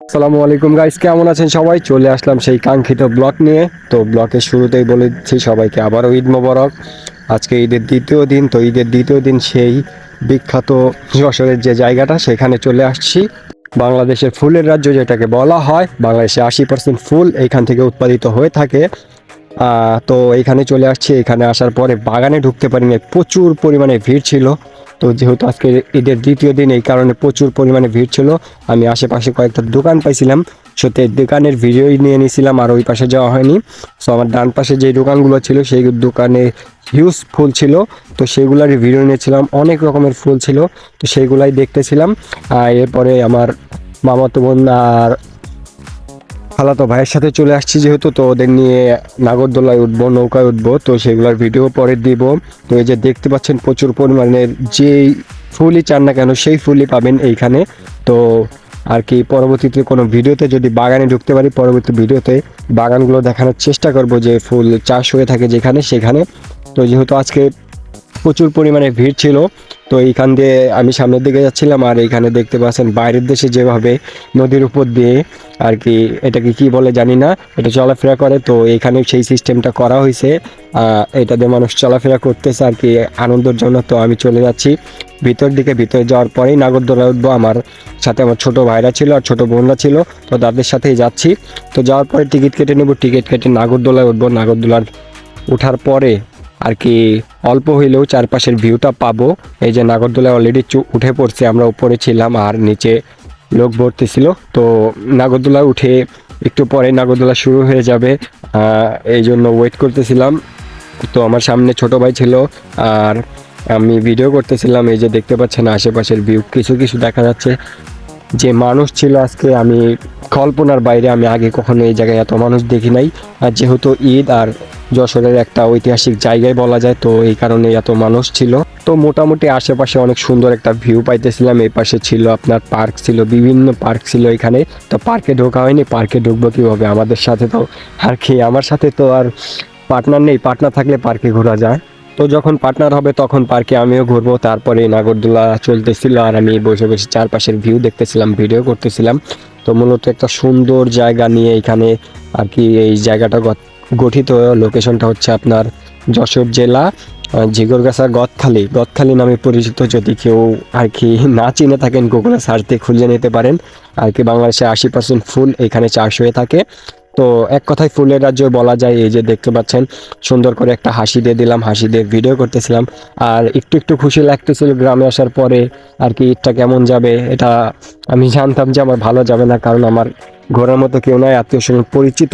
আসসালামু আলাইকুম গাইস কেমন আছেন সবাই? চলে আসলাম সেই কাঙ্ক্ষিত ব্লক নিয়ে। তো ব্লকের শুরুতেই বলেছি সবাইকে আবারও ঈদ মোবারক। আজকে ঈদের দ্বিতীয় দিন, তো ঈদের দ্বিতীয় দিন সেই বিখ্যাত যশোরের যে জায়গাটা, সেখানে চলে আসছি। বাংলাদেশের ফুলের রাজ্য যেটাকে বলা হয়, বাংলাদেশে আশি পার্সেন্ট ফুল এইখান থেকে উৎপাদিত হয়ে থাকে। তো এখানে চলে আসছি। এখানে আসার পরে বাগানে ঢুকতে পারিনি, প্রচুর পরিমাণে ভিড় ছিল। তো যেহেতু আজকে ঈদের দ্বিতীয় দিন, এই কারণে প্রচুর পরিমাণে ভিড় ছিল। আমি আশেপাশে কয়েকটা দোকান পাইছিলাম। সত্যি দোকানের ভিডিওই নিয়ে নিয়েছিলাম আর ওই পাশে যাওয়া হয়নি। সো আমার ডান পাশে যে দোকানগুলো ছিল, সেই দোকানে হিউজ ফুল ছিল। তো সেগুলারই ভিডিও নিয়েছিলাম, অনেক রকমের ফুল ছিল। তো সেইগুলাই দেখতেছিলাম। আর এরপরে আমার মামাতো বোন আর খালাতো ভাইয়ের সাথে চলে আসছি যেহেতু, তো ওদের নিয়ে নাগরদোলায় উঠবো, নৌকায় উঠবো, তো সেগুলোর ভিডিও পরে দিব। তো এই যে দেখতে পাচ্ছেন প্রচুর পরিমাণের যেই ফুলই চান না কেন, সেই ফুলই পাবেন এইখানে। তো আর কি, পরবর্তীতে কোনো ভিডিওতে যদি বাগানে ঢুকতে পারি, পরবর্তী ভিডিওতে বাগানগুলো দেখানোর চেষ্টা করব যে ফুল চাষ হয়ে থাকে যেখানে, সেখানে। তো যেহেতু আজকে প্রচুর পরিমাণে ভিড় ছিল। তো এইখান দিয়ে আমি সামনের দিকে যাচ্ছিলাম আর এইখানে দেখতে পাচ্ছেন বাইরের দেশে যেভাবে নদীর উপর দিয়ে আর কি এটাকে কি বলে জানি না, এটা চলাফেরা করে। তো এখানে সেই সিস্টেমটা করা হয়েছে। এটা দিয়ে মানুষ চলাফেরা করতেছে আর কি, আনন্দের জন্য তো আমি চলে যাচ্ছি। ভিতর দিকে ভিতরে যাওয়ার পরেই নাগরদোলা উঠবো। আমার সাথে আমার ছোট ভাইরা ছিল আর ছোট বোনরা ছিল। তো তাদের সাথেই যাচ্ছি। তো যাওয়ার পরে টিকিট কেটে নেব। টিকিট কেটে নাগরদোলায় উঠবো। নাগরদোলার ওঠার পরে আর কি অল্প হইলেও চারপাশের ভিউটা পাবো। এই যে নাগরদোলায় অলরেডি উঠে পড়ছে, আমরা উপরে ছিলাম আর নিচে লোক ভর্তি ছিল। তো নাগরদোলায় উঠে একটু পরে নাগরদোলা শুরু হয়ে যাবে। এই জন্য ওয়েট করতেছিলাম। তো আমার সামনে ছোট ভাই ছিল আর আমি ভিডিও করতেছিলাম। এই যে দেখতে পাচ্ছেন আশেপাশের ভিউ কিছু কিছু দেখা যাচ্ছে। যে মানুষ ছিল আজকে, আমি কল্পনার বাইরে আমি আগে কখনো এই জায়গায় এত মানুষ দেখি নাই। আর যেহেতু ঈদ আর যশোরের একটা ঐতিহাসিক জায়গায় বলা যায়, তো এই কারণে এত মানুষ ছিল। তো মোটামুটি আশেপাশে অনেক সুন্দর একটা ভিউ পাইতেছিলাম। এই পাশে ছিল আপনার পার্ক ছিল, বিভিন্ন পার্ক ছিল এখানে। তো পার্কে ঢোকা হয়নি পার্কে ঢুকবো কীভাবে আমাদের সাথে তো? আর কি, আমার সাথে তো আর পার্টনার নেই পার্টনার থাকলে পার্কে ঘোরা যায়। তো যখন পার্টনার হবে তখন পার্কে আমিও ঘুরবো। তারপরে নাগরদোলা চলতেছিল আর আমি বসে বসে চারপাশের ভিউ দেখতেছিলাম ভিডিও করতেছিলাম। তো মূলত একটা সুন্দর জায়গা নিয়ে এখানে আর কি এই জায়গাটা গঠিত লোকেশনটা হচ্ছে আপনার যশোর জেলা আহ, ঝিগরগাছা গদখালি। গদখালি নামে পরিচিত যদি কেউ আর কি না চিনে থাকেন গুগলে সার্চ দিয়ে খুঁজে নিতে পারেন। আর কি বাংলাদেশে আশি পার্সেন্ট ফুল এখানে চাষ হয়ে থাকে। তো এক কথায় ফুলের রাজ্য বলা যায় এই যে দেখতে পাচ্ছেন সুন্দর করে একটা হাসি দিয়ে দিলাম হাসি দিয়ে ভিডিও করতেছিলাম। আর একটু একটু খুশি লাগতেছিল গ্রামে আসার পরে আর কি ঈদটা কেমন যাবে এটা আমি জানতাম যে আমার ভালো যাবে না কারণ আমার ঘোরার মতো কেউ নাই, আত্মীয় স্বজন পরিচিত,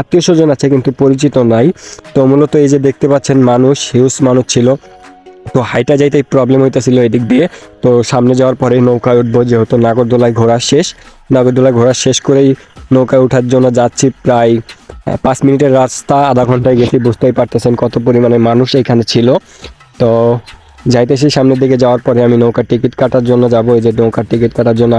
আত্মীয় স্বজন আছে কিন্তু পরিচিত নাই। তো মূলত এই যে দেখতে পাচ্ছেন মানুষ হিউজ মানুষ ছিল। তো হাইটা যাইতে প্রবলেম হইতেছিল এদিক দিয়ে। তো সামনে যাওয়ার পরে নৌকায় উঠবো, যেহেতু নাগরদোলায় ঘোরা শেষ। নাগরদোলায় ঘোরা শেষ করেই নৌকায় ওঠার জন্য যাচ্ছি প্রায় পাঁচ মিনিটের রাস্তা, আধা ঘন্টায় গেছি, বুঝতেই পারতেছেন কত পরিমাণে মানুষ এখানে ছিল। তো যাইতেছি সামনের দিকে, যাওয়ার পরে আমি নৌকার টিকিট কাটার জন্য যাব, এই যে নৌকার টিকিট কাটার জন্য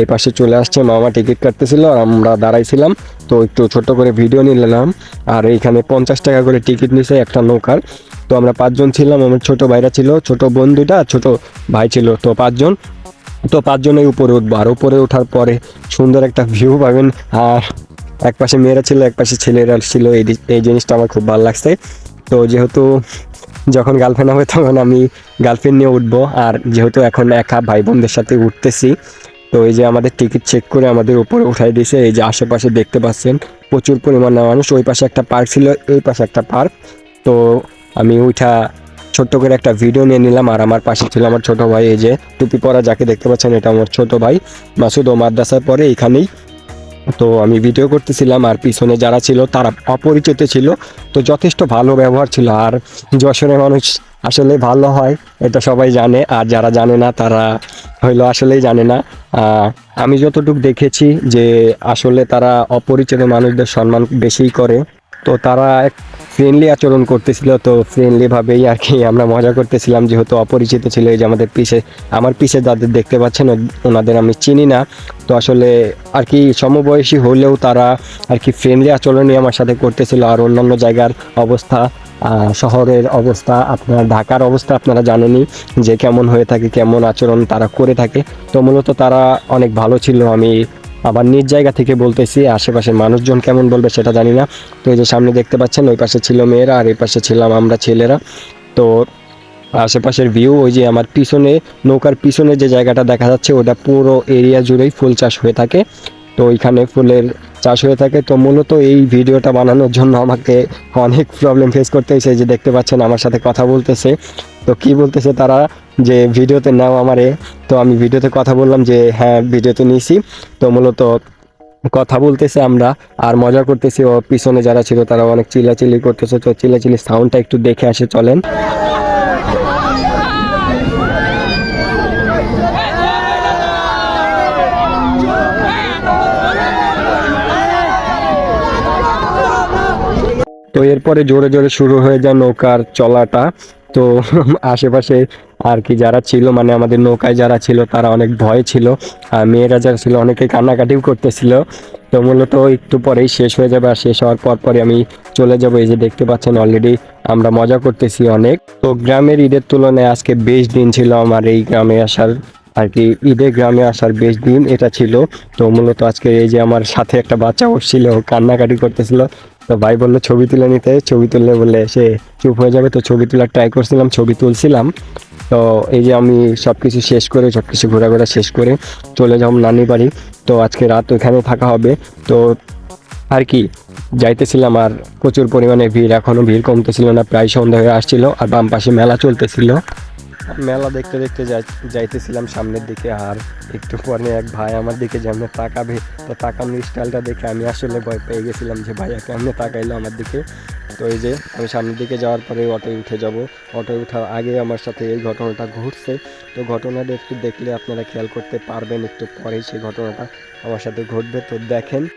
এই পাশে চলে আসছে, মামা টিকিট কাটতেছিল আর আমরা দাঁড়াইছিলাম। তো একটু ছোট করে ভিডিও নিলাম। আর এইখানে পঞ্চাশ টাকা করে টিকিট নিছে একটা নৌকার। তো আমরা পাঁচজন ছিলাম, আমার ছোট ভাইরা ছিল, ছোট বোন আর ছোট ভাই ছিল। তো পাঁচজন। তো পাঁচজনের উপরে উঠবো। আর উপরে ওঠার পরে সুন্দর একটা ভিউ পাবেন। আর এক পাশে মেয়েরা ছিল, এক পাশে ছেলেরা ছিল। এই এই জিনিসটা আমার খুব ভালো লাগছে। তো যেহেতু যখন গার্লফ্রেন্ড হবে তখন আমি গার্লফ্রেন্ড নিয়ে উঠবো। আর যেহেতু এখন একা ভাই বোনদের সাথে উঠতেছি তো এই যে আমাদের টিকিট চেক করে আমাদের উপরে উঠাই দিয়েছে, এই যে আশেপাশে দেখতে পাচ্ছেন, প্রচুর পরিমাণে মানুষ, ওই পাশে একটা পার্ক ছিল, এই পাশে একটা পার্ক তো আমি ওইটা ছোট্ট করে একটা ভিডিও নিয়ে নিলাম, আর আমার পাশে ছিল আমার ছোট ভাই, এই যে টুপি পরা, যাকে দেখতে পাচ্ছেন, এটা আমার ছোট ভাই, মাসুদ ও মাদ্রাসার পরে এখানেই তো আমি ভিডিও করতেছিলাম, আর পিছনে যারা ছিল, তারা অপরিচিত ছিল, তো যথেষ্ট ভালো ব্যবহার ছিল, আর যশোরের মানুষ আসলে ভালো হয়, এটা সবাই জানে, আর যারা জানে না, তারা হইল আসলেই জানে না। আমি যতটুকু দেখেছি যে আসলে তারা অপরিচিত মানুষদের সম্মান বেশিই করে। তো তারা এক ফ্রেন্ডলি আচরণ করতেছিল, তো ফ্রেন্ডলি ভাবেই আর কি আমরা মজা করতেছিলাম, যেহেতু অপরিচিত ছিল এই যে আমাদের পিছে আমার পিছে যাদের দেখতে পাচ্ছেন ওনাদের আমি চিনি না। তো আসলে আর কি সমবয়সী হলেও তারা আর কি ফ্রেন্ডলি আচরণই আমার সাথে করতেছিল আর অন্যান্য জায়গার অবস্থা। শহরের অবস্থা, আপনার ঢাকার অবস্থা আপনারা জানেনই যে কেমন হয়ে থাকে, কেমন আচরণ তারা করে থাকে। তো মূলত তারা অনেক ভালো ছিল। আমি আবার নিজ জায়গা থেকে বলতেছি, আশেপাশের মানুষজন কেমন বলবে সেটা জানি না। তো এই যে সামনে দেখতে পাচ্ছেন, ওই পাশে ছিল মেয়েরা আর এই পাশে ছিলাম আমরা ছেলেরা। তো আশেপাশের ভিউ ওই যে আমার পিছনে, নৌকার পিছনে যে জায়গাটা দেখা যাচ্ছে, ওটা পুরো এরিয়া জুড়েই ফুল চাষ হয়ে থাকে। তো ওইখানে ফুলের চাষ হয়ে থাকে, তো মূলত এই ভিডিওটা বানানোর জন্য আমাকে অনেক প্রবলেম ফেস করতে হয়েছে যে দেখতে পাচ্ছেন আমার সাথে কথা বলতেছে। তো কি বলতেছে তারা যে ভিডিওতে নাও আমারে, তো আমি ভিডিওতে কথা বললাম যে হ্যাঁ ভিডিওতে নিয়েছি। তো মূলত কথা বলতেছে আমরা আর মজা করতেছি। ও পিছনে যারা ছিল তারা অনেক চিল্লাচিল্লি করতেছে। তো চিল্লাচিল্লি সাউন্ডটা একটু দেখে আসে, চলেন। তো এরপরে জোরে জোরে শুরু হয়ে যায় নৌকার চলাটা। তো আশেপাশে আর কি যারা ছিল মানে আমাদের নৌকায় যারা ছিল, তারা অনেক ভয় ছিল। আর মেয়েরা যারা ছিল, অনেকে কান্নাকাটিও করতেছিল। তো মূলত একটু পরেই শেষ হয়ে যাবে। আর শেষ হওয়ার পর পরে আমি চলে যাব। এই যে দেখতে পাচ্ছেন অলরেডি আমরা মজা করতেছি অনেক। তো গ্রামের ঈদের তুলনায় আজকে বেশ দিন ছিল আমার এই গ্রামে আসার। আর কি ঈদের গ্রামে আসার বেশ দিন এটা ছিল। তো মূলত আজকে এই যে আমার সাথে একটা বাচ্চা বসছিল কান্নাকাটি করতেছিল। তো ভাই বলল, ছবি তুলে নিতে। ছবি তুললে বলে সে চুপ হয়ে যাবে। তো ছবি তোলার ট্রাই করছিলাম, ছবি তুলছিলাম। তো এই যে আমি সব কিছু শেষ করে সব কিছু ঘোরাঘোরা শেষ করে চলে যাব নানি বাড়ি। তো আজকে রাত ওইখানে থাকা হবে। তো আর কি, যাইতেছিলাম আর প্রচুর পরিমাণে ভিড় এখনও ভিড় কমতেছিল না, প্রায় সন্ধ্যা হয়ে আসছিল আর বাম পাশে মেলা চলতেছিল। মেলা দেখতে দেখতে যাই- যাইতেছিলাম সামনের দিকে আর একটু পরে এক ভাই আমার দিকে যেমন তাকাবে, তো তাকানোর স্টাইলটা দেখে আমি আসলে ভয় পেয়ে গেছিলাম যে ভাইয়া কেমনে তাকাইলো আমার দিকে। তো এই যে আমি সামনের দিকে যাওয়ার পরে অটোয় উঠে যাব। অটোয় ওঠার আগে আমার সাথে এই ঘটনাটা ঘটছে। তো ঘটনাটা একটু দেখলে আপনারা খেয়াল করতে পারবেন, একটু পরেই সেই ঘটনাটা আমার সাথে ঘটবে। তো দেখেন।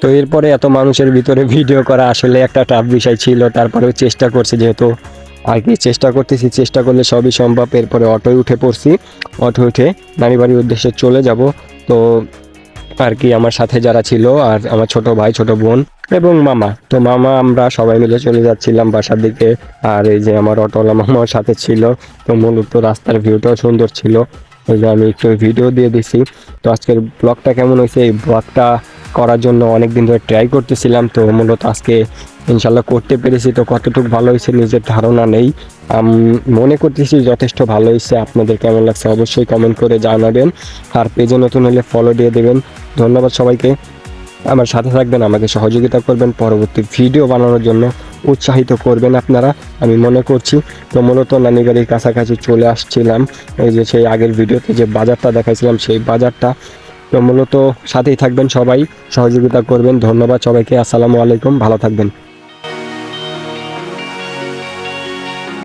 তো এরপরে এত মানুষের ভিতরে ভিডিও করা আসলে একটা টাফ বিষয় ছিল। তারপরেও চেষ্টা করছি যেহেতু আর কি, চেষ্টা করতেছি, চেষ্টা করলে সবই সম্ভব। এরপরে অটোয় উঠে পড়ছি। অটো উঠে নানি বাড়ির উদ্দেশ্যে চলে যাব। তো আর কি, আমার সাথে যারা ছিল আর আমার ছোট ভাই, ছোট বোন এবং মামা। তো মামা, আমরা সবাই মিলে চলে যাচ্ছিলাম বাসার দিকে। আর এই যে আমার অটোওয়ালা মামার সাথে ছিল। তো মূলত রাস্তার ভিউটাও সুন্দর ছিল। ওই যে আমি একটু ভিডিও দিয়ে দিছি। তো আজকের ব্লগটা কেমন হয়েছে? এই ব্লগটা করার জন্য অনেক দিন ধরে ট্রাই করতেছিলাম। তো মূলত আজকে ইনশাল্লাহ করতে পেরেছি। তো কতটুকু ভালো হয়েছে নিজের ধারণা নেই। মনে করতেছি যথেষ্ট ভালো হয়েছে। আপনাদের কেমন লাগছে অবশ্যই কমেন্ট করে জানাবেন। আর পেজে নতুন হলে ফলো দিয়ে দেবেন। ধন্যবাদ সবাইকে। আমার সাথে থাকবেন, আমাকে সহযোগিতা করবেন। পরবর্তী ভিডিও বানানোর জন্য উৎসাহিত করবেন আপনারা, আমি মনে করছি। তো মূলত নানিবাড়ির কাছাকাছি চলে আসছিলাম। এই যে সেই আগের ভিডিওতে যে বাজারটা দেখাইছিলাম, সেই বাজারটা। তো মূলত সাথেই থাকবেন সবাই, সহযোগিতা করবেন। ধন্যবাদ সবাইকে। আসসালামু আলাইকুম। ভালো থাকবেন।